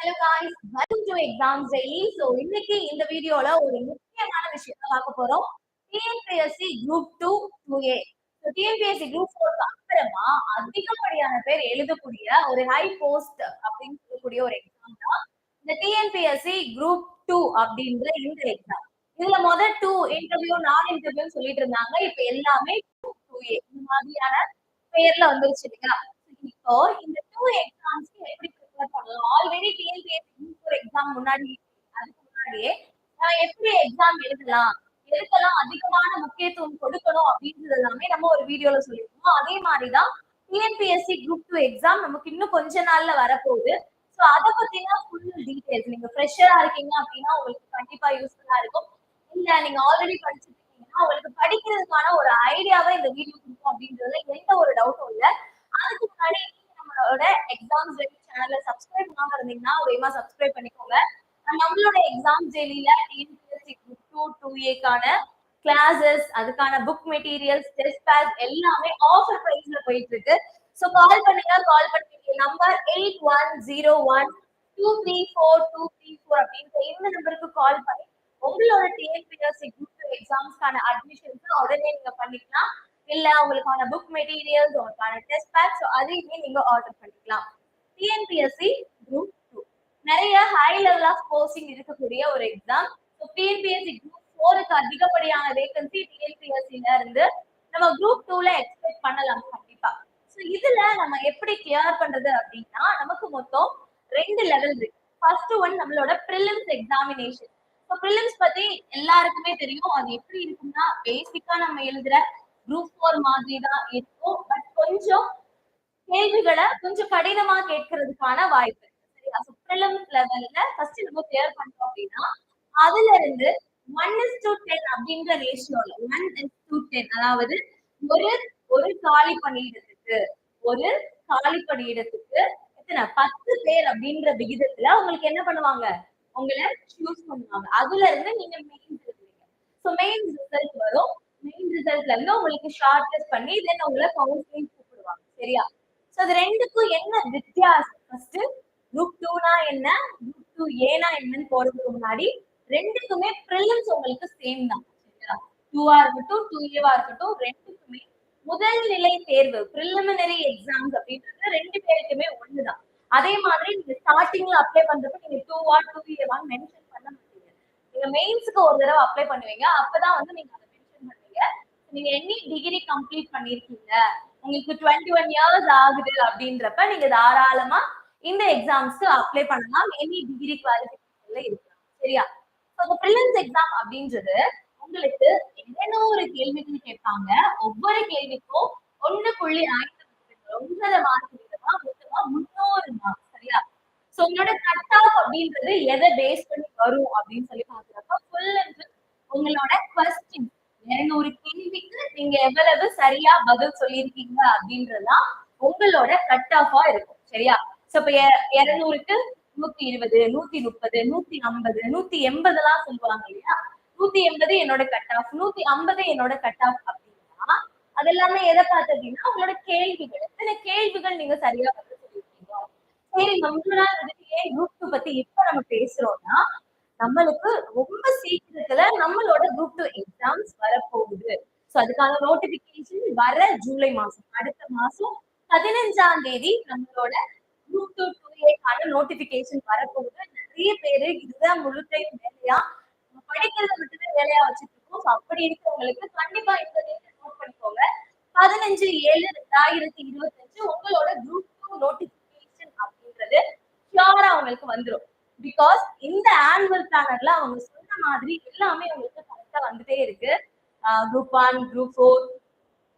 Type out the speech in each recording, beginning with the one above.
Hello guys welcome to exams daily so இன்னைக்கு இந்த வீடியோல ஒரு முக்கியமான விஷயத்த பார்க்க போறோம். TNPSC group two two A TNPSC group ஃபோருக்கு அப்புறமா அதிகப்படியான பேர் எழுதக்கூடிய ஒரு ஹை போஸ்ட் அப்படின்னு சொல்லக்கூடிய ஒரு எக்ஸாம் தான் இந்த டிஎன்பிஎஸ்சி குரூப் டூ அப்படின்ற இந்த எக்ஸாம் இதுல முதல் டூ இன்டர்வியூ நான் இன்டர்வியூன்னு சொல்லிட்டு இருந்தாங்க. இப்ப எல்லாமே டூ டூ ஏ இந்த மாதிரியான பேர்ல வந்துருச்சு இல்லையா? இப்போ இந்த டூ எக்ஸாம்ஸ்க்கு எப்படி ப்ரிப்பேர் பண்ணலாம் ஆல்ரெடி டிஎன்பிஎஸ்சி எக்ஸாம் முன்னாடி அதுக்கு முன்னாடியே நான் எப்படி எக்ஸாம் எழுதலாம்? எதுக்கெல்லாம் அதிகமான முக்கியத்துவம் கொடுக்கணும் அப்படின்றது எல்லாமே நம்ம ஒரு வீடியோல சொல்லியிருக்கோம். அதே மாதிரிதான் டிஎன்பிஎஸ்சி குரூப் டூ எக்ஸாம் நமக்கு இன்னும் கொஞ்ச நாள்ல வரப்போகுது. ஸோ அதை பத்தினா ஃபுல் டீடைல்ஸ் நீங்க ஃப்ரெஷரா இருக்கீங்க அப்படின்னா உங்களுக்கு கண்டிப்பா யூஸ்ஃபுல்லா இருக்கும். இல்ல நீங்க ஆல்ரெடி படிச்சுட்டு இருக்கீங்கன்னா உங்களுக்கு படிக்கிறதுக்கான ஒரு ஐடியாவை இந்த வீடியோ கொடுக்கும் அப்படின்றதுல எந்த ஒரு டவுட்டும் இல்லை. அதுக்கு முன்னாடி நம்மளோட எக்ஸாம்ஸ் டெய்லி சேனலை சப்ஸ்கிரைப் பண்ணாம இருந்தீங்கன்னா வேகமா சப்ஸ்கிரைப் பண்ணிக்கோங்க. நம்மளோட எக்ஸாம் டெய்லியில டிஎன்பிஎஸ்சி குரூப் டூ டூ ஏக்கான கிளாஸஸ் அதுக்கான புக் மெட்டீரியல்ஸ் டெஸ்ட் பேக் எல்லாமே ஆஃபர் பிரைஸ்ல போயிட்டு இருக்கு ஸோ கால் பண்ணுங்க. கால் பண்ணுங்க number eight one zero one two three four two three four அப்படின்ற இந்த நம்பருக்கு கால் பண்ணி உங்களோட டிஎன்பிஎஸ்சி குரூப் டூ எக்ஸாம்ஸ்க்கான அட்மிஷன்ஸ் உடனே நீங்க பண்ணிக்கலாம். இல்ல உங்களுக்கான புக் மெட்டீரியல்ஸ் உங்களுக்கான டெஸ்ட் பேட்ச் அதையுமே நீங்க ஆர்டர் பண்ணிக்கலாம். டிஎன்பிஎஸ்சி குரூப் டூ நிறைய ஹை லெவல் ஆஃப் கோர்சிங் இருக்கக்கூடிய ஒரு எக்ஸாம் ஸோ டிஎன்பிஎஸ்சி குரூப் ஃபோருக்கு அதிகப்படியான வேகன்சி டிஎன்பிஎஸ்சில இருந்து நம்ம குரூப் டூல எக்ஸ்பெக்ட் பண்ணலாம் கண்டிப்பா. ஸோ இதுல நம்ம எப்படி கிளியர் பண்றது அப்படின்னா நமக்கு மொத்தம் ரெண்டு லெவல் இருக்கு. ஃபர்ஸ்ட் ஒன் நம்மளோட ப்ரிலிம்ஸ் எக்ஸாமினேஷன் ஸோ ப்ரிலிம்ஸ் பத்தி எல்லாருக்குமே தெரியும். அது எப்படி இருக்கும்னா பேசிக்கா நம்ம எழுதுற குரூப் ஃபோர் மாதிரி தான் இருக்கும். பட் கொஞ்சம் கேள்விகளை கொஞ்சம் கடினமா கேட்கறதுக்கான வாய்ப்பு சரியா? ஸோ ப்ரிலிம்ஸ் லெவல்ல ஃபர்ஸ்ட் நம்ம கிளியர் பண்றோம் அப்படின்னா அதுல இருந்து ஒன் இஸ் டு டென் அப்படின்ற ரேஷியோல ஒன் இஸ் டு டென் அதாவது ஒரு ஒரு காலி பணியிடத்துக்கு ஒரு காலி பணியிடத்துக்கு எத்தனை? பத்து பேர் அப்படின்ற விகிதத்துல உங்களுக்கு என்ன பண்ணுவாங்க? உங்களை சூஸ் பண்ணுவாங்க. அதுல இருந்து நீங்க மெயின்ஸ் ஸோ மெயின்ஸ் ரிசல்ட் வரும். மெயின் ரிசல்ட்ல இருந்து உங்களுக்கு ஷார்ட் டெஸ்ட் பண்ணி தென் உங்களை கவுன்சிலிங் கூப்பிடுவாங்க. சரியா? சோ அது ரெண்டுக்கும் என்ன வித்தியாசம்? ஃபர்ஸ்ட் குரூப் டூனா என்ன? குரூப் டூ ஏனா என்னன்னு போறதுக்கு முன்னாடி ரெண்டுக்குமே ப்ரிலிம்ஸ் உங்களுக்கு சேம் தான். சரியா? டூவா இருக்கட்டும் டூ ஏவா இருக்கட்டும் ரெண்டுக்குமே முதல் நிலை தேர்வு ப்ரிலிமினரி எக்ஸாம்ஸ் அப்படின்றது ரெண்டு பேருக்குமே ஒண்ணுதான் அதே மாதிரி நீங்க ஸ்டார்டிங்ல அப்ளை பண்றப்ப நீங்க டூ ஆர் டூ ஏவான்னு மென்ஷன் பண்ண மாட்டீங்க. நீங்க மெயின்ஸ்க்கு ஒரு தடவை அப்ளை பண்ணுவீங்க. அப்பதான் வந்து நீங்க நீங்க எனி டிகிரி கம்ப்ளீட் பண்ணிருக்கீங்க? உங்களுக்கு டுவெண்ட்டி ஒன் இயர்ஸ் ஆகுது அப்படின்றப்ப நீங்க தாராளமா இந்த எக்ஸாம்ஸ்க்கு அப்ளை பண்ணலாம். எனி டிகிரி குவாலிஃபிகேஷன்ல இருக்கலாம். சரியா? ஸோ ப்ரிலிம்ஸ் எக்ஸாம் அப்படின்றது உங்களுக்கு இருநூறு கேள்விகள் கேட்பாங்க. ஒவ்வொரு கேள்விக்கும் ஒன்னு புள்ளி ஐந்து ஒன்றரை மார்க் விதமா மொத்தமா முன்னூறு மார்க் சரியா? சோ உங்களோட கட் ஆஃப் அப்படின்றது எதை பேஸ் பண்ணி வரும் அப்படின்னு சொல்லி பாக்குறப்ப ஃபுல் அண்ட் உங்களோட கொஸ்டின் இருநூறு கேள்விக்கு நீங்க எவ்வளவு சரியா பதில் சொல்லியிருக்கீங்க அப்படின்றதுதான் உங்களோட கட் ஆஃபா இருக்கும் சரியா? சோ இப்ப இருநூறுக்கு நூத்தி இருபது நூத்தி முப்பது நூத்தி ஐம்பது நூத்தி எண்பது எல்லாம் சொல்லுவாங்க இல்லையா? நூத்தி எண்பது என்னோட கட் ஆஃப் நூத்தி ஐம்பது என்னோட கட் ஆஃப் அப்படின்னா அது எல்லாமே எதை பார்த்து அப்படின்னா உங்களோட கேள்விகள் எத்தனை கேள்விகள் நீங்க சரியா பதில் சொல்லியிருக்கீங்க. சரி நம்மளால நாள் ஏன் குரூப் பத்தி இப்ப நம்ம பேசுறோம்னா நம்மளுக்கு ரொம்ப சீக்கிரத்துல நம்மளோட குரூப் டூ எக்ஸாம்ஸ் வரப்போகுது. ஸோ அதுக்கான நோட்டிபிகேஷன் வர ஜூலை மாசம். அடுத்த மாசம் பதினஞ்சாம் தேதி நம்மளோட குரூப் டூ டூ ஏக்கான நோட்டிபிகேஷன் வரப்போகுது. நிறைய பேரு இதுதான் முழு டைம் வேலையா படிக்கிறத மட்டுமே வேலையா வச்சுட்டு இருக்கோம் ஸோ அப்படி இருக்கிறவங்களுக்கு கண்டிப்பா இந்த டேட்டை நோட் பண்ணிக்கோங்க. பதினஞ்சு ஏழு ரெண்டாயிரத்தி இருபத்தஞ்சு உங்களோட குரூப் டூ நோட்டிபிகேஷன் அப்படின்றது ஷியோரா உங்களுக்கு வந்துடும் பிகாஸ் இந்த ஆனுவல் பிளானர்ல அவங்க சொன்ன மாதிரி எல்லாமே உங்களுக்கு கரெக்டா வந்துட்டே இருக்கு. குரூப் ஒன் குரூப் ஃபோர்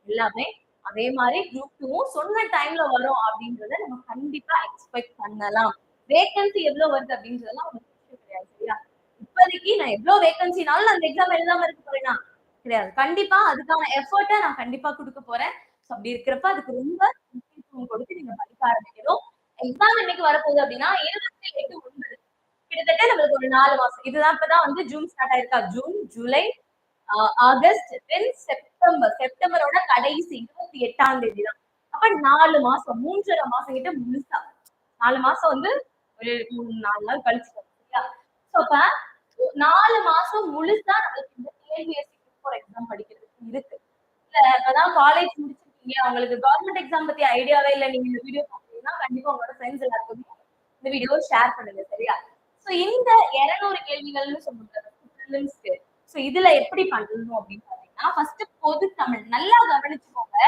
எல்லாமே அதே மாதிரி குரூப் டூவும் சொன்ன டைம்ல வரும் அப்படின்றத நம்ம கண்டிப்பா எக்ஸ்பெக்ட் பண்ணலாம். வேகன்சி எவ்வளவு வருது அப்படின்றதெல்லாம் ஒரு விஷயம் கிடையாது சரியா? இப்போதைக்கு நான் எவ்வளவு வேகன்சினாலும் நான் அந்த எக்ஸாம் எழுதாம இருக்க போறேன்னா கிடையாது. கண்டிப்பா அதுக்கான எஃபர்ட்டை நான் கண்டிப்பா கொடுக்க போறேன். ஸோ அப்படி இருக்கிறப்ப அதுக்கு ரொம்ப முக்கியத்துவம் கொடுத்து நீங்க படிக்க ஆரம்பிக்கணும். எக்ஸாம் இன்னைக்கு வரப்போகுது அப்படின்னா இருபத்தி எட்டு ஒன்பது கிட்டத்தட்ட நம்மளுக்கு ஒரு நாலு மாசம்? இதுதான் இப்பதான் வந்து ஜூன் ஸ்டார்ட் ஆயிருக்கா? June July August then September. செப்டம்பரோட கடைசி இருபத்தி எட்டாம் தேதி தான் அப்ப நாலு மாசம் மூன்றரை மாசம் கிட்ட முழுசா. நாலு மாசம் வந்து ஒரு மூணு நாலு நாள் கழிச்சு சரியா? சோ அப்ப நாலு மாசம் முழுசா நம்மளுக்கு இந்த டிஎன்பிஎஸ்சி ஒரு எக்ஸாம் படிக்கிறதுக்கு இருக்கு. இல்ல இப்பதான் காலேஜ் முடிச்சிருக்கீங்க. உங்களுக்கு கவர்மெண்ட் எக்ஸாம் பத்தி ஐடியாவே இல்ல. நீங்க இந்த வீடியோ பாத்தீங்கன்னா கண்டிப்பா உங்களோட ஃப்ரெண்ட்ஸ் எல்லாருக்குமே இந்த வீடியோ ஷேர் பண்ணுங்க சரியா? சோ இந்த இருநூறு கேள்விகள்னு சொல்லுங்க சோ இதுல எப்படி பண்ணணும் அப்படின்னு பாத்தீங்கன்னா ஃபர்ஸ்ட் பொது தமிழ். நல்லா கவனிச்சுக்கோங்க.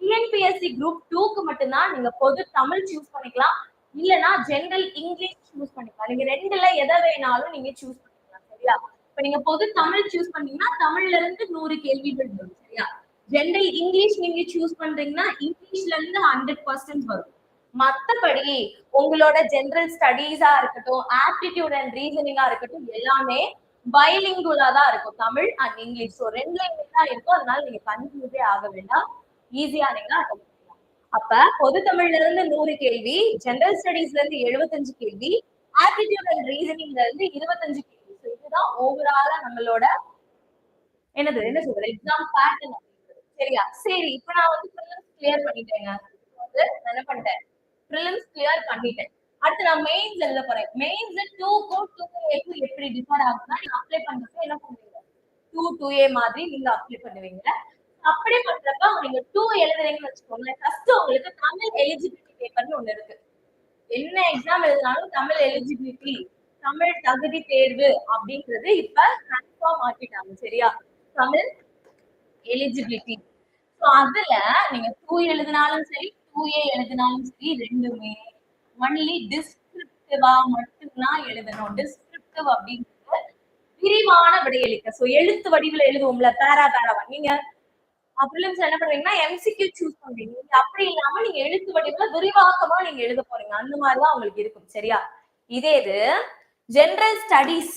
டிஎன்பிஎஸ்சி குரூப் டூக்கு மட்டும்தான் நீங்க பொது தமிழ் சூஸ் பண்ணிக்கலாம். இல்லனா ஜெனரல் இங்கிலீஷ் சூஸ் பண்ணிக்கலாம். நீங்க ரெண்டுல எதை வேணாலும் நீங்க சூஸ் பண்ணிக்கலாம் சரியா? இப்ப நீங்க பொது தமிழ் சூஸ் பண்ணீங்கன்னா தமிழ்ல இருந்து நூறு கேள்விகள் வரும் சரியா? ஜெனரல் இங்கிலீஷ் நீங்க சூஸ் பண்றீங்கன்னா இங்கிலீஷ்ல இருந்து ஹண்ட்ரட் பர்சன்ட் வரும். மத்தபடி உங்களோட ஜென்ரல் ஸ்டடீஸா இருக்கட்டும் ஆப்டிடியூட் அண்ட் ரீசனிங்கா இருக்கட்டும் எல்லாமே பைலிங்குலா தான் இருக்கும். தமிழ் அண்ட் இங்கிலீஷ் ஸோ ரெண்டு லாங்குவேஜ் தான் இருக்கும். அதனால நீங்க கன்ஃபியூஸே ஆக வேண்டாம். ஈஸியா நீங்க அப்ப பொது தமிழ்ல இருந்து நூறு கேள்வி ஜென்ரல் ஸ்டடீஸ்ல இருந்து எழுபத்தஞ்சு கேள்வி ஆப்டிடியூட் அண்ட் ரீசனிங்ல இருந்து இருபத்தஞ்சு கேள்வி. ஸோ இதுதான் ஓவராலா நம்மளோட என்னது என்ன சொல்றது? எக்ஸாம் பேட்டர்ன் சரியா? சரி இப்ப நான் வந்து கிளியர் பண்ணிட்டேங்க. வந்து என்ன பண்ணிட்டேன்? ப்ரிலிம்ஸ் கிளியர் பண்ணிட்டேன். அடுத்து நான் மெயின்ஸ் எழுத போறேன். மெயின்ஸ் டூக்கும் டூ ஏக்கும் எப்படி டிஃபர் ஆகுதுன்னா நீங்க அப்ளை பண்றப்ப என்ன பண்ணுவீங்க? டூ டூ ஏ மாதிரி நீங்க அப்ளை பண்ணுவீங்க. அப்படி பண்றப்ப நீங்க டூ எழுதுறீங்கன்னு வச்சுக்கோங்களேன் ஃபர்ஸ்ட் உங்களுக்கு தமிழ் எலிஜிபிலிட்டி பேப்பர்னு ஒண்ணு இருக்கு. என்ன எக்ஸாம் எழுதினாலும் தமிழ் எலிஜிபிலிட்டி தமிழ் தகுதி தேர்வு அப்படின்றது இப்ப கன்ஃபார்ம் ஆக்கிட்டாங்க சரியா? தமிழ் எலிஜிபிலிட்டி ஸோ அதுல நீங்க டூ எழுதினாலும் சரி டூ எழுதினாலும் சரி ரெண்டுமே. ஒன்லி டிஸ்கிரிப்டிவா மட்டும்தான் எழுதணும். டிஸ்கிரிப்டிவ் அப்படின்றது விரிவான விடையளிக்க. ஸோ எழுத்து வடிவில் எழுதுவோம்ல பேரா பேராவா நீங்க ப்ரிலிம்ஸ் என்ன பண்றீங்கன்னா எம்சிக்யூ சூஸ் பண்றீங்க அப்படி இல்லாம நீங்க எழுத்து வடிவுல விரிவாக்கமா நீங்க எழுத போறீங்க. அந்த மாதிரிதான் உங்களுக்கு இருக்கும். சரியா? இதே இது ஜெனரல் ஸ்டடீஸ்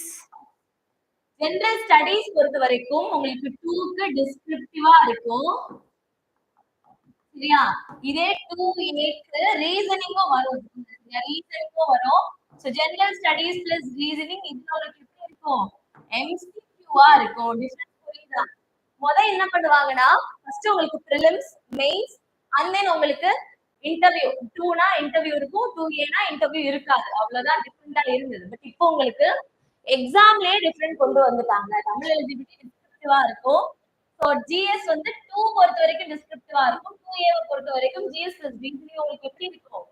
ஜெனரல் ஸ்டடீஸ் பொறுத்த வரைக்கும் உங்களுக்கு டூக்கு டிஸ்கிரிப்டிவா இருக்கும். சரியா? இதே டூ ஏக்கு ரீசனிங்கும் வரும். ரீசனிங்கும் வரும். So general studies plus reasoning இது உங்களுக்கு எப்படி இருக்கும் எம்சிக்யூவா இருக்கும். டிஃபரன்ஸ் புரியுதா முதல் என்ன பண்ணுவாங்கன்னா ஃபர்ஸ்ட் உங்களுக்கு ப்ரிலிம்ஸ் மெயின்ஸ் அண்ட் தென் உங்களுக்கு இன்டர்வியூ டூனா இன்டர்வியூ இருக்கும். டூ ஏனா இன்டர்வியூ இருக்காது. அவ்வளவுதான் டிஃப்ரெண்டா இருந்தது. பட் இப்போ உங்களுக்கு எக்ஸாம்லயே டிஃப்ரெண்ட் கொண்டு வந்துட்டாங்க. தமிழ் எலிஜிபிலிட்டி டிஸ்கிரிப்டிவா இருக்கும். ஸோ ஜிஎஸ் வந்து டூ பொறுத்த வரைக்கும் டிஸ்கிரிப்டிவா இருக்கும். டூ ஏவை பொறுத்த வரைக்கும் ஜிஎஸ் பிளஸ் உங்களுக்கு எப்படி இருக்கும்?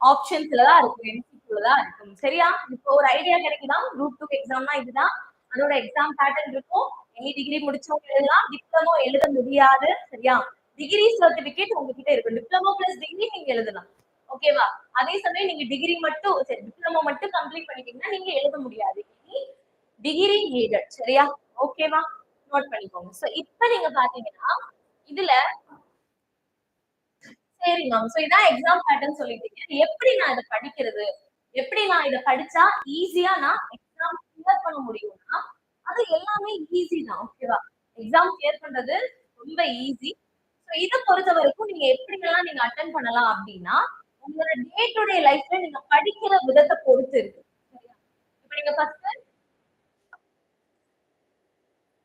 ஆப்ஷன்ஸ்ல தான் இருக்கும். எம்சிக்யூல தான் இருக்கும். சரியா? இப்போ ஒரு ஐடியா கிடைக்குதா? குரூப் டூ எக்ஸாம்னா இதுதான். அதோட எக்ஸாம் பேட்டர்ன் இருக்கும். எனி டிகிரி முடிச்சவங்க எழுதலாம். டிப்ளமோ எழுத முடியாது. சரியா? டிகிரி சர்டிபிகேட் உங்ககிட்ட இருக்கும். டிப்ளமோ பிளஸ் டிகிரி நீங்க எழுதலாம். ஓகேவா அதே சமயம் நீங்க டிகிரி மட்டும் சரி டிப்ளமோ மட்டும் கம்ப்ளீட் பண்ணிட்டீங்கன்னா நீங்க எழுத முடியாது. டிகிரி நீடட் சரியா? ஓகேவா நோட் பண்ணிக்கோங்க. சோ இப்ப நீங்க பாத்தீங்கன்னா இதுல சரி மேம் சோ இதான் எக்ஸாம் பேட்டர்ன் சொல்லிட்டீங்க எப்படி நான் இதை படிக்கிறது? எப்படி நான் இதை படிச்சா ஈஸியா நான் எக்ஸாம் கிளியர் பண்ண முடியும்னா அது எல்லாமே ஈஸி தான் ஓகேவா எக்ஸாம் கிளியர் பண்றது ரொம்ப ஈஸி ஸோ இதை பொறுத்த வரைக்கும் நீங்க எப்படிலாம் நீங்க அட்டன் பண்ணலாம் அப்படின்னா உங்களோட டே டு டே லைஃப்ல நீங்க படிக்கிற விதத்தை பொறுத்து இருக்கு. சரியா? நீங்க ஃபர்ஸ்ட்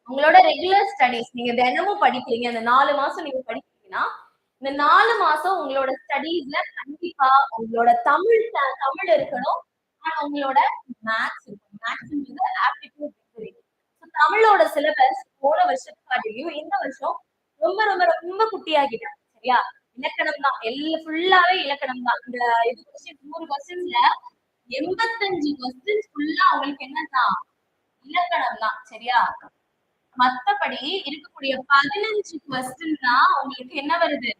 உங்களோட ரெகுலர் ஸ்டடிஸ் நீங்க தினமும் படிக்கிறீங்க அந்த நாலு மாசம் நீங்க படிக்கிறீங்கன்னா இந்த நாலு மாசம் உங்களோட ஸ்டடீஸ்ல கண்டிப்பா உங்களோட தமிழ் த- தமிழ் இருக்கணும். ஆனா உங்களோட மேக்ஸ் இருக்கும் மேக்ஸ் ஆப்டிடியூட் தமிழோட சிலபஸ் போன வருஷத்துக்கு காட்டிலையும் இந்த வருஷம் ரொம்ப ரொம்ப ரொம்ப குட்டியாகிட்டாங்க சரியா? இலக்கணம் தான். எல்லாம் ஃபுல்லாவே இலக்கணம் தான். இந்த இது கொஸ்டின் நூறு கொஸ்டின்ஸ்ல எண்பத்தஞ்சு கொஸ்டின்ஸ் ஃபுல்லா அவங்களுக்கு என்னன்னா இலக்கணம் தான். சரியா? மத்தபடி இருக்கக்கூடிய பதினஞ்சு கொஸ்டின் தான் உங்களுக்கு என்ன வருது?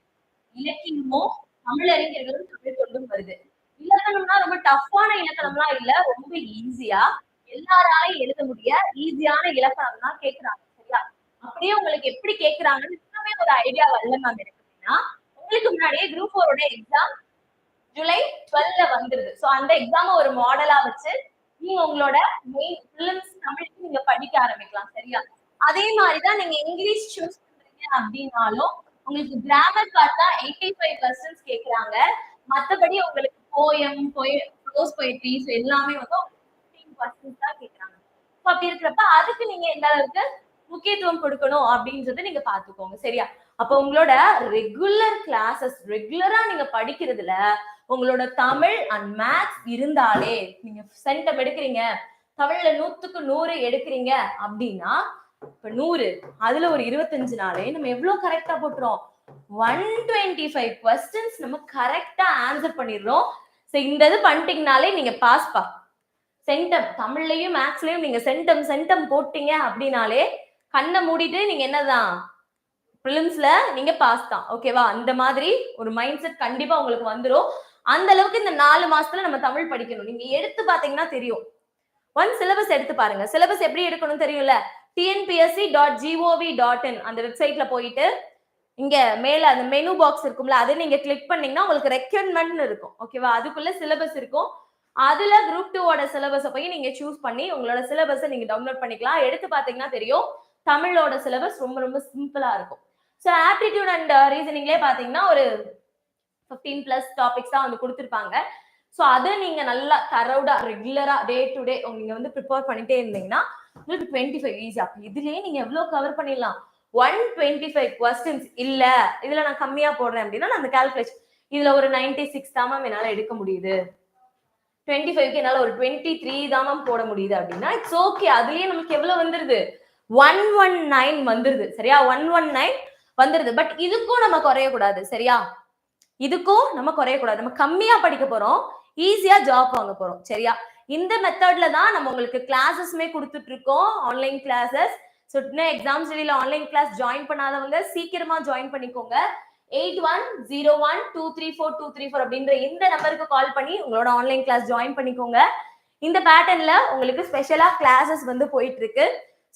இலக்கியமும் தமிழறிஞர்களும் தமிழ் தொண்டும் வருது. இலக்கணம்னா ரொம்ப டஃப்பான இலக்கணம்லாம் இல்ல ரொம்ப ஈஸியா எல்லாராலையும் எழுத முடிய ஈஸியான இலக்கணம் தான் கேக்குறாங்க சரியா? அப்படியே உங்களுக்கு எப்படி கேக்குறாங்கன்னு இன்னுமே ஒரு ஐடியா வரல மேம் எனக்கு அப்படின்னா உங்களுக்கு முன்னாடியே குரூப் ஃபோரோட எக்ஸாம் ஜூலை டுவெல்ல வந்துருது. சோ அந்த எக்ஸாம் ஒரு மாடலா வச்சு நீங்க உங்களோட மெயின் பிலிம்ஸ் தமிழுக்கு நீங்க படிக்க ஆரம்பிக்கலாம் சரியா? அதே மாதிரிதான் நீங்க இங்கிலீஷ் சூஸ் பண்றீங்க அப்படின்னாலும் உங்களுக்கு கிராமர் பார்த்தா எயிட்டி ஃபைவ் பர்சன்ட் கேட்கறாங்க மத்தபடி உங்களுக்கு போயம் க்ளோஸ் போயிட்ரிஸ் எல்லாமே வந்து ஃபிஃப்டீன் பர்சன்ட் தான் கேட்கறாங்க அப்படி இருக்கிறப்ப அதுக்கு நீங்க எந்த அளவுக்கு முக்கியத்துவம் கொடுக்கணும் அப்படின்றத நீங்க பாத்துக்கோங்க சரியா? அப்ப உங்களோட ரெகுலர் கிளாஸஸ் ரெகுலரா நீங்க படிக்கிறதுல உங்களோட தமிழ் அண்ட் மேத்ஸ் இருந்தாலே நீங்க சென்டம் எடுக்கிறீங்க தமிழ்ல நூத்துக்கு நூறு எடுக்கிறீங்க அப்படின்னா இப்ப நூறு அதுல ஒரு இருபத்தஞ்சு நாளே. நம்ம எவ்வளவு கரெக்டா போட்டுறோம்? ஒன் டுவெண்ட்டி ஃபைவ் கொஸ்டின்ஸ் நம்ம கரெக்டா ஆன்சர் பண்ணிடுறோம். ஸோ இந்த இது பண்ணிட்டீங்கனாலே நீங்க பாஸ் பா. சென்டம் தமிழ்லயும் மேக்ஸ்லயும் நீங்க சென்டம் சென்டம் போட்டீங்க அப்படின்னாலே கண்ணை மூடிட்டு நீங்க என்னதான்? ப்ரிலிம்ஸ்ல நீங்க பாஸ் தான். ஓகேவா அந்த மாதிரி ஒரு மைண்ட் செட் கண்டிப்பா உங்களுக்கு வந்துரும். அந்த அளவுக்கு இந்த நாலு மாசத்துல நம்ம தமிழ் படிக்கணும். நீங்க எடுத்து பாத்தீங்கன்னா தெரியும். ஒன் சிலபஸ் எடுத்து பாருங்க. சிலபஸ் எப்படி எடுக்கணும் தெரியும்ல? TNPSC dot gov dot in அந்த வெப்சைட்ல போயிட்டு இங்க மேல அந்த மெனு பாக்ஸ் இருக்கும்ல அதை நீங்க கிளிக் பண்ணீங்கன்னா உங்களுக்கு ரெக்யர்மெண்ட் இருக்கும். ஓகேவா அதுக்குள்ள சிலபஸ் இருக்கும். அதுல குரூப் டூவோட சிலபஸை போய் நீங்க சூஸ் பண்ணி உங்களோட சிலபஸை நீங்க டவுன்லோட் பண்ணிக்கலாம். எடுத்து பாத்தீங்கன்னா தெரியும் தமிழோட சிலபஸ் ரொம்ப ரொம்ப சிம்பிளா இருக்கும். ஸோ ஆப்டிடியூட் அண்ட் ரீசனிங்லேயே பார்த்தீங்கன்னா ஒரு ஃபிஃப்டீன் ப்ளஸ் டாபிக்ஸ் தான் வந்து கொடுத்துருப்பாங்க. ஸோ அதை நீங்க நல்லா தரவுடா ரெகுலரா டே டு டே நீங்க வந்து ப்ரிப்பேர் பண்ணிட்டே இருந்தீங்கன்னா உங்களுக்கு டுவெண்ட்டி ஃபைவ் ஈஸியா இதுலயே நீங்க எவ்வளவு கவர் பண்ணிடலாம்? ஒன் டுவெண்ட்டி ஃபைவ் கொஸ்டின்ஸ் இல்ல. இதுல நான் கம்மியா போடுறேன் அப்படின்னா நான் அந்த கால்குலேஷன் இதுல ஒரு நைன்டி சிக்ஸ் தான் மேம் என்னால எடுக்க முடியுது. டுவெண்ட்டி ஃபைவ்க்கு என்னால ஒரு டுவெண்ட்டி த்ரீ தான் மேம் போட முடியுது அப்படின்னா இட்ஸ் ஓகே அதுலயே நமக்கு எவ்வளவு வந்துருது? ஒன் ஒன் நைன் வந்துருது. சரியா? ஒன் ஒன் நைன் வந்துருது. பட் இதுக்கும் நம்ம குறையக்கூடாது. சரியா? இதுக்கும் நம்ம குறையக்கூடாது. நம்ம கம்மியா படிக்க போறோம். ஈஸியா ஜாப் வாங்க போறோம். சரியா? இந்த மெத்தட்ல தான் நம்ம உங்களுக்கு கிளாஸஸ்மே கொடுத்துட்டு இருக்கோம். ஆன்லைன் கிளாஸஸ் ஸோ இன்னும் எக்ஸாம்ஸ் வெளியில ஆன்லைன் கிளாஸ் ஜாயின் பண்ணாதவங்க சீக்கிரமா ஜாயின் பண்ணிக்கோங்க. Eight one zero one two three four two three four அப்படின்ற இந்த நம்பருக்கு கால் பண்ணி உங்களோட ஆன்லைன் கிளாஸ் ஜாயின் பண்ணிக்கோங்க. இந்த பேட்டர்ன்ல உங்களுக்கு ஸ்பெஷலா கிளாஸஸ் வந்து போயிட்டு இருக்கு.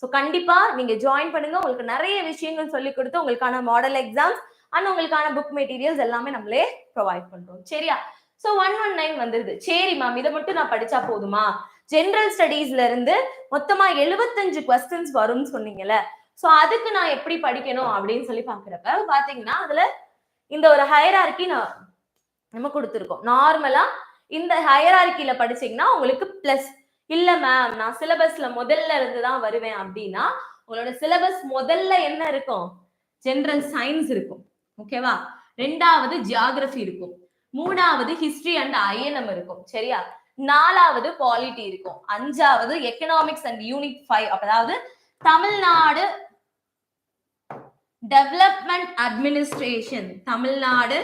ஸோ கண்டிப்பா நீங்க ஜாயின் பண்ணுங்க. உங்களுக்கு நிறைய விஷயங்கள் சொல்லி கொடுத்து உங்களுக்கான மாடல் எக்ஸாம்ஸ் அண்ட் உங்களுக்கான புக் மெட்டீரியல்ஸ் எல்லாமே நம்மளே ப்ரொவைட் பண்றோம். சரியா? ஸோ ஒன் ஒன் நைன் வந்துருது. சரி மேம் இதை மட்டும் நான் படிச்சா போதுமா? ஜென்ரல் ஸ்டடீஸ்ல இருந்து மொத்தமா எழுபத்தஞ்சு கொஸ்டின்ஸ் வரும்னு சொன்னீங்கல்ல. ஸோ அதுக்கு நான் எப்படி படிக்கணும் அப்படின்னு சொல்லி பாக்குறப்ப பாத்தீங்கன்னா அதுல இந்த ஒரு ஹயரார்கி நான் நம்ம கொடுத்துருக்கோம். நார்மலா இந்த ஹயரார்கில படிச்சீங்கன்னா உங்களுக்கு பிளஸ் இல்ல மேம் நான் சிலபஸ்ல முதல்ல இருந்து தான் வருவேன் அப்படின்னா உங்களோட சிலபஸ் முதல்ல என்ன இருக்கும்? ஜென்ரல் சயின்ஸ் இருக்கும். ஓகேவா ரெண்டாவது ஜியாகிரபி இருக்கும். மூணாவது ஹிஸ்டரி அண்ட் ஐஎன்எம் இருக்கும் சரியா? நாலாவது பாலிட்டி இருக்கும் அஞ்சாவது எக்கனாமிக்ஸ் அண்ட் யூனிட் ஃபைவ் அதாவது Tamil Nadu development administration Tamil Nadu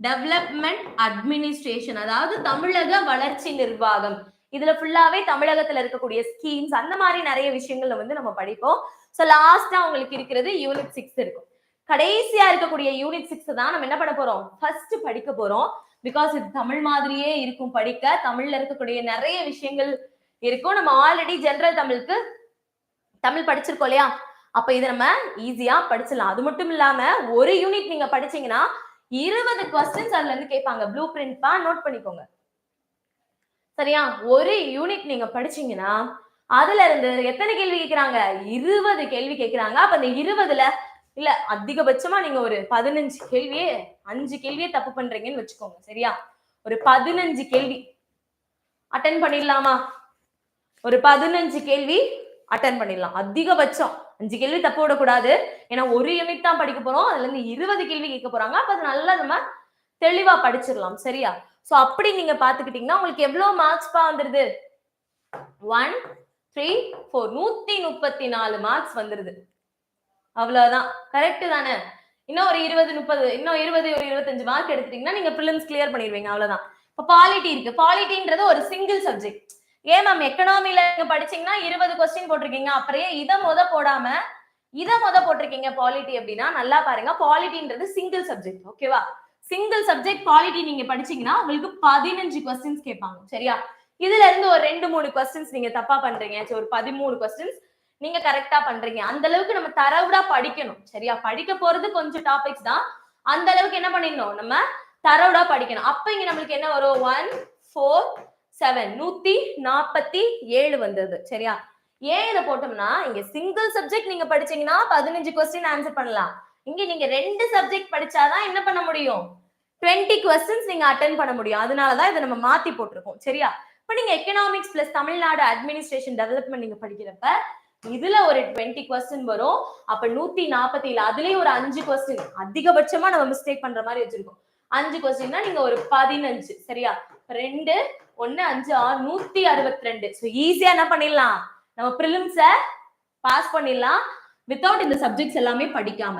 development administration அதாவது தமிழக வளர்ச்சி நிர்வாகம். இதுல ஃபுல்லாவே தமிழகத்துல இருக்கக்கூடிய ஸ்கீம்ஸ் அந்த மாதிரி நிறைய விஷயங்கள்ல வந்து நம்ம படிப்போம். ஸோ லாஸ்டா உங்களுக்கு இருக்கிறது யூனிட் சிக்ஸ் இருக்கும். கடைசியா இருக்கக்கூடிய யூனிட் சிக்ஸ் தான் நம்ம என்ன பண்ண போறோம்? ஃபர்ஸ்ட் படிக்க போறோம். பிகாஸ் இது தமிழ் மாதிரியே இருக்கும் படிக்க. தமிழ்ல இருக்கக்கூடிய நிறைய விஷயங்கள் இருக்கும். நம்ம ஆல்ரெடி ஜென்ரல் தமிழுக்கு தமிழ் படிச்சிருக்கோம் இல்லையா? அப்ப இதை நம்ம ஈஸியா படிச்சிடலாம். அது மட்டும் இல்லாம ஒரு யூனிட் நீங்க படிச்சீங்கன்னா இருபது கொஸ்டின்ஸ் அதுல இருந்து கேட்பாங்க. ப்ளூ பிரிண்ட்பா நோட் பண்ணிக்கோங்க. சரியா? ஒரு யூனிட் நீங்க படிச்சீங்கன்னா அதுல இருந்து எத்தனை கேள்வி கேட்கிறாங்க? இருபது கேள்வி கேட்கிறாங்க. அப்ப அந்த இருபதுல இல்ல அதிகபட்சமா நீங்க ஒரு பதினஞ்சு கேள்வியே அஞ்சு கேள்வியே தப்பு பண்றீங்கன்னு வச்சுக்கோங்க சரியா? ஒரு பதினஞ்சு கேள்வி. அட்டன் பண்ணிடலாமா? ஒரு பதினஞ்சு கேள்வி அட்டன் பண்ணிடலாம். அதிகபட்சம். அஞ்சு கேள்வி தப்பு விடக்கூடாது. ஏன்னா ஒரு யூனிட் தான் படிக்க போறோம். அதுல இருந்து இருபது கேள்வி கேட்க போறாங்க. அப்ப அது நல்லா நம்ம தெளிவா படிச்சிடலாம் சரியா? சோ அப்படி நீங்க பாத்துக்கிட்டீங்கன்னா உங்களுக்கு எவ்வளவு மார்க்ஸ் பா வந்துருது? ஒன் த்ரீ ஃபோர் நூத்தி முப்பத்தி நாலு மார்க்ஸ் வந்துருது. அவ்வளவுதான். கரெக்ட் தானே? இன்னும் ஒரு இருபது முப்பது இன்னும் இருபது ஒரு இருபத்தஞ்சு மார்க் எடுத்துட்டீங்கன்னா நீங்க பிலிம்ஸ் கிளியர் பண்ணிடுவீங்க அவ்வளவுதான். இப்போ பாலிட்டி இருக்கு. பாலிட்டின்றது ஒரு சிங்கிள் சப்ஜெக்ட் ஏன் மேம் எக்கனாமில நீங்க படிச்சீங்கன்னா இருபது கொஸ்டின் போட்டிருக்கீங்க. அப்புறம் இதை முத போடாம இதை முத போட்டிருக்கீங்க பாலிட்டி அப்படின்னா நல்லா பாருங்க. பாலிட்டின்றது சிங்கிள் சப்ஜெக்ட் ஓகேவா சிங்கிள் சப்ஜெக்ட் பாலிட்டி நீங்க படிச்சீங்கன்னா உங்களுக்கு பதினஞ்சு கொஸ்டின்ஸ் கேட்பாங்க சரியா? இதுல இருந்து ஒரு ரெண்டு மூணு கொஸ்டின்ஸ் நீங்க தப்பா பண்றீங்க. சரி, ஒரு பதிமூணு கொஸ்டின்ஸ் நீங்க கரெக்டா பண்றீங்க. அந்த அளவுக்கு நம்ம தரவுடா படிக்கணும். சரியா? படிக்க போறது கொஞ்சம் டாபிக்ஸ் தான். அந்த அளவுக்கு என்ன பண்ணிடணும்? நம்ம தரவுடா படிக்கணும். அப்ப இங்க நம்மளுக்கு என்ன வரும்? ஒன் ஃபோர் செவன் நூத்தி நாற்பத்தி ஏழு வந்தது. சரியா? ஏன் இதை போட்டோம்னா இங்க சிங்கிள் சப்ஜெக்ட் நீங்க படிச்சீங்கன்னா பதினஞ்சு கொஸ்டின் ஆன்சர் பண்ணலாம். இங்க நீங்க ரெண்டு சப்ஜெக்ட் படிச்சாதான் என்ன பண்ண முடியும்? டுவெண்ட்டி கொஸ்டின்ஸ் நீங்க அட்டன் பண்ண முடியும். அதனாலதான் இதை நம்ம மாத்தி போட்டிருக்கோம். சரியா? இப்ப நீங்க economics plus Tamil Nadu administration development நீங்க படிக்கிறப்ப இதுல ஒரு டுவெண்ட்டி கொஸ்டின் வரும். அப்ப நூத்தி நாற்பத்தி ஏழு அதுலயும் ஒரு அஞ்சு கொஸ்டின் அதிகபட்சமா நம்ம மிஸ்டேக் பண்ற மாதிரி வச்சிருக்கோம். அஞ்சு கொஸ்டின்னா நீங்க ஒரு பதினஞ்சு சரியா? ரெண்டு ஒண்ணு அஞ்சு ஆறு நூத்தி அறுபத்தி ரெண்டு ஸோ ஈஸியா என்ன பண்ணிடலாம்? நம்ம ப்ரிலிம்ஸ பாஸ் பண்ணிடலாம். வித்தவுட் இந்த சப்ஜெக்ட்ஸ் எல்லாமே படிக்காம.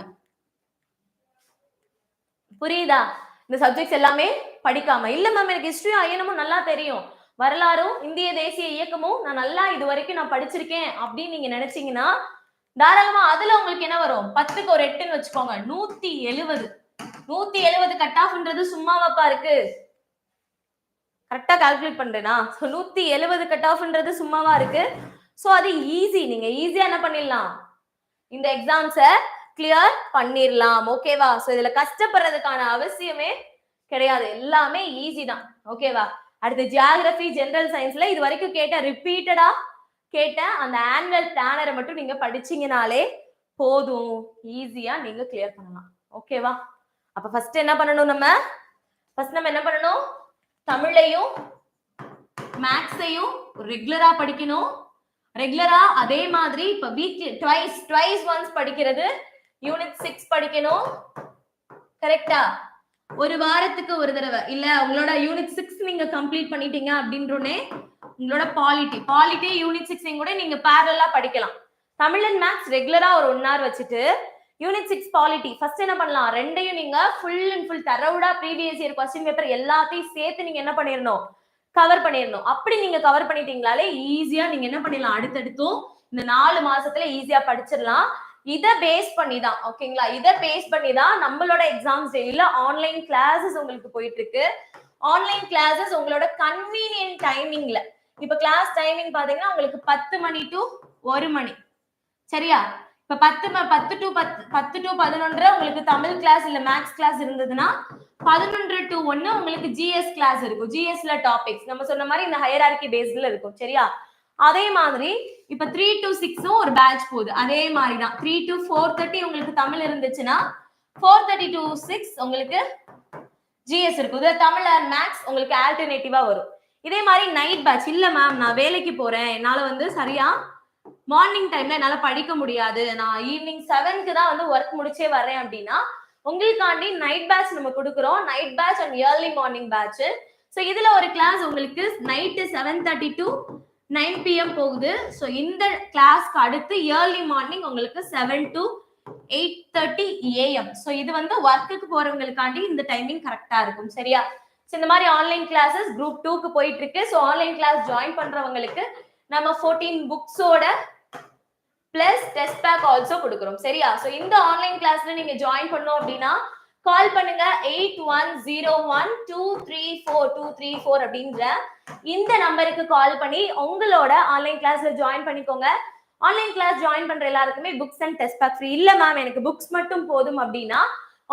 புரியுதா? இந்த சப்ஜெக்ட்ஸ் எல்லாமே படிக்காம. இல்ல மேம் எனக்கு ஹிஸ்டரி ஐயனமும் நல்லா தெரியும். வரலாறும் இந்திய தேசிய இயக்கமும் நான் நல்லா இது வரைக்கும் நான் படிச்சிருக்கேன் அப்படின்னு நீங்க நினைச்சீங்கன்னா தாராளமா அதுல உங்களுக்கு என்ன வரும்? பத்துக்கு ஒரு எட்டுன்னு வச்சுக்கோங்க. நூத்தி எழுவது. நூத்தி எழுவது கட் ஆஃப்ன்றது சும்மாவாப்பா இருக்கு. கரெக்டா கால்குலேட் பண்றேனா? ஸோ நூத்தி எழுவது கட் ஆஃப்ன்றது சும்மாவா இருக்கு. ஸோ அது ஈஸி நீங்க ஈஸியா என்ன பண்ணிடலாம்? இந்த எக்ஸாம்ஸை கிளியர் பண்ணிடலாம். ஓகேவா ஸோ இதுல கஷ்டப்படுறதுக்கான அவசியமே கிடையாது. எல்லாமே ஈஸி தான். ஓகேவா அடுத்து ஜியாகிரபி ஜென்ரல் சயின்ஸ்ல இது வரைக்கும் கேட்ட ரிப்பீட்டடா கேட்ட அந்த ஆனுவல் பிளானரை மட்டும் நீங்க படிச்சீங்கனாலே போதும். ஈஸியா நீங்க கிளியர் பண்ணலாம். ஓகேவா அப்ப ஃபர்ஸ்ட் என்ன பண்ணணும் நம்ம? ஃபர்ஸ்ட் நம்ம என்ன பண்ணணும்? தமிழையும் மேக்ஸையும் ரெகுலரா படிக்கணும். ரெகுலரா அதே மாதிரி இப்ப வீக் ட்வைஸ் ட்வைஸ் ஒன்ஸ் படிக்கிறது. யூனிட் சிக்ஸ் படிக்கணும். கரெக்டா ஒரு வாரத்துக்கு ஒரு தடவை. இல்ல உங்களோட யூனிட் சிக்ஸ் நீங்க கம்ப்ளீட் பண்ணிட்டீங்க அப்படின்றோனே உங்களோட பாலிட்டி பாலிட்டி யூனிட் சிக்ஸையும் கூட நீங்க பேரலா படிக்கலாம். தமிழ் அண்ட் மேத்ஸ் ரெகுலரா ஒரு ஒன் ஹவர் வச்சுட்டு யூனிட் சிக்ஸ் பாலிட்டி ஃபர்ஸ்ட் என்ன பண்ணலாம்? ரெண்டையும் நீங்க ஃபுல் அண்ட் ஃபுல் தரவுடா ப்ரீவியஸ் இயர் கொஸ்டின் பேப்பர் எல்லாத்தையும் சேர்த்து நீங்க என்ன பண்ணிடணும் கவர் பண்ணிடணும் அப்படி நீங்க கவர் பண்ணிட்டீங்களாலே ஈஸியா நீங்க என்ன பண்ணிடலாம் அடுத்தடுத்தும் இந்த நாலு மாசத்துல ஈஸியா படிச்சிடலாம் இதை பேஸ் பண்ணி தான் ஓகேங்களா இதை பேஸ் பண்ணி தான் நம்மளோட எக்ஸாம்ஸ் டெய்லியில ஆன்லைன் கிளாஸஸ் உங்களுக்கு போயிட்டு இருக்கு ஆன்லைன் கிளாஸஸ் உங்களோட கன்வீனியன்ட் டைமிங்ல இப்ப கிளாஸ் டைமிங் பாத்தீங்கன்னா உங்களுக்கு பத்து மணி டு ஒரு மணி. சரியா? இப்ப பத்து ம- பத்து டு பத்து பத்து டு பதினொன்றரை உங்களுக்கு தமிழ் கிளாஸ் இல்ல மேக்ஸ் கிளாஸ் இருந்ததுன்னா பதினொன்று டு ஒன்னு உங்களுக்கு ஜிஎஸ் கிளாஸ் இருக்கும். ஜிஎஸ்ல டாபிக்ஸ் நம்ம சொன்ன மாதிரி இந்த ஹையரார்கி பேஸ்ல இருக்கும். சரியா? அதே மாதிரி இப்ப த்ரீ டு சிக்ஸும் ஒரு பேட்ச் போகுது. அதே மாதிரி தான் த்ரீ டு ஃபோர் தேர்ட்டி உங்களுக்கு தமிழ் இருந்துச்சுன்னா ஃபோர் தேர்ட்டி டு சிக்ஸ் உங்களுக்கு ஜிஎஸ் இருக்கும். இது தமிழ் அண்ட் மேக்ஸ் உங்களுக்கு ஆல்டர்னேட்டிவா வரும். இதே மாதிரி நைட் பேட்ச் இல்ல மேம் நான் வேலைக்கு போறேன். என்னால வந்து சரியா மார்னிங் டைம்ல என்னால படிக்க முடியாது. நான் ஈவினிங் செவனுக்கு தான் வந்து ஒர்க் முடிச்சே வரேன் அப்படின்னா உங்களுக்காண்டி நைட் பேட்ச் நம்ம கொடுக்குறோம். Night batch and early morning batch so இதுல ஒரு கிளாஸ் உங்களுக்கு night seven thirty to nine PM போகுது. ஸோ இந்த கிளாஸ்க்கு அடுத்து இயர்லி மார்னிங் உங்களுக்கு seven to eight thirty AM so இது வந்து ஒர்க்குக்கு போறவங்களுக்காண்டி இந்த டைமிங் கரெக்டா இருக்கும். சரியா? ஸோ இந்த மாதிரி ஆன்லைன் கிளாஸஸ் குரூப் டூக்கு போயிட்டு இருக்கு ஸோ ஆன்லைன் கிளாஸ் ஜாயின் பண்றவங்களுக்கு நம்ம ஃபோர்டீன் புக்ஸோட பிளஸ் டெஸ்ட் பேக் ஆல்சோ கொடுக்குறோம். சரியா? ஸோ இந்த ஆன்லைன் கிளாஸ்ல நீங்க ஜாயின் பண்ணோம் அப்படின்னா கால் பண்ணுங்க. Eight one zero one two three four two three four அப்படின்ற இந்த நம்பருக்கு கால் பண்ணி உங்களோட ஆன்லைன் கிளாஸ்ல ஜாயின் பண்ணிக்கோங்க. ஆன்லைன் கிளாஸ் ஜாயின் பண்ற எல்லாருக்குமே books and test pack free இல்ல மேம் எனக்கு புக்ஸ் மட்டும் போதும் அப்படின்னா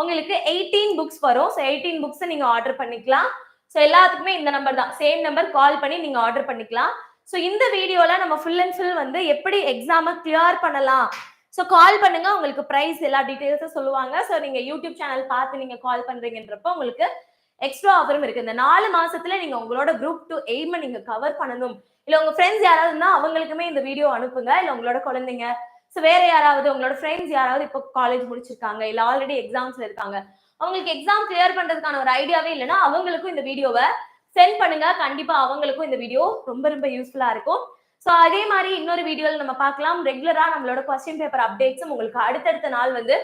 உங்களுக்கு எயிட்டீன் புக்ஸ் வரும். ஸோ எயிட்டீன் புக்ஸ் நீங்க ஆர்டர் பண்ணிக்கலாம். ஸோ எல்லாத்துக்குமே இந்த நம்பர் தான். சேம் நம்பர் கால் பண்ணி நீங்க ஆர்டர் பண்ணிக்கலாம். ஸோ இந்த வீடியோல நம்ம ஃபுல் அண்ட் ஃபுல் வந்து எப்படி எக்ஸாமை கிளியர் பண்ணலாம் ஸோ கால் பண்ணுங்க. உங்களுக்கு ப்ரைஸ் எல்லா டீட்டெயில்ஸும் சொல்லுவாங்க. ஸோ நீங்க யூடியூப் சேனல் பார்த்து நீங்க கால் பண்றீங்கன்றப்போ உங்களுக்கு எக்ஸ்ட்ரா ஆஃபரும் இருக்கு. இந்த நாலு மாசத்துல நீங்க உங்களோட குரூப் டூ எய்மை நீங்க கவர் பண்ணணும். இல்ல உங்க ஃப்ரெண்ட்ஸ் யாராவது இருந்தா அவங்களுக்குமே இந்த வீடியோ அனுப்புங்க. இல்ல உங்களோட குழந்தைங்க. ஸோ வேற யாராவது உங்களோட ஃப்ரெண்ட்ஸ் யாராவது இப்போ காலேஜ் முடிச்சிருக்காங்க. இல்ல ஆல்ரெடி எக்ஸாம்ஸ்ல இருக்காங்க. அவங்களுக்கு எக்ஸாம் கிளியர் பண்றதுக்கான ஒரு ஐடியாவே இல்லைன்னா அவங்களுக்கும் இந்த வீடியோவை சென்ட் பண்ணுங்க. கண்டிப்பா அவங்களுக்கும் இந்த வீடியோ ரொம்ப ரொம்ப யூஸ்ஃபுல்லா இருக்கும். ஸோ அதே மாதிரி இன்னொரு வீடியோல நம்ம பார்க்கலாம். ரெகுலரா நம்மளோட கொஸ்டின் பேப்பர் அப்டேட்ஸும் உங்களுக்கு அடுத்தடுத்த நாள் வந்து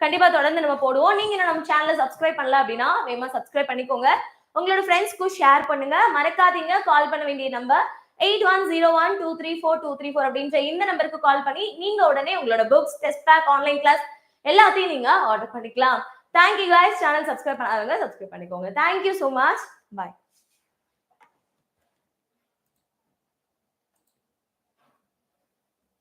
கண்டிப்பா தொடர்ந்து நம்ம போடுவோம். நீங்க நம்ம சேனலை சப்ஸ்கிரைப் பண்ணல அப்படின்னா வேகமா சப்ஸ்கிரைப் பண்ணிக்கோங்க. உங்களோட ஃப்ரெண்ட்ஸ்க்கும் ஷேர் பண்ணுங்க. மறக்காதீங்க. கால் பண்ண வேண்டிய number eight one zero one two three four two three four அப்படின்ற இந்த நம்பருக்கு கால் பண்ணி நீங்க உடனே உங்களோட books test pack online class எல்லாத்தையும் நீங்க ஆர்டர் பண்ணிக்கலாம். Thank you guys channel subscribe பண்ணாதவங்க சப்ஸ்கிரைப் பண்ணிக்கோங்க. Thank you so much bye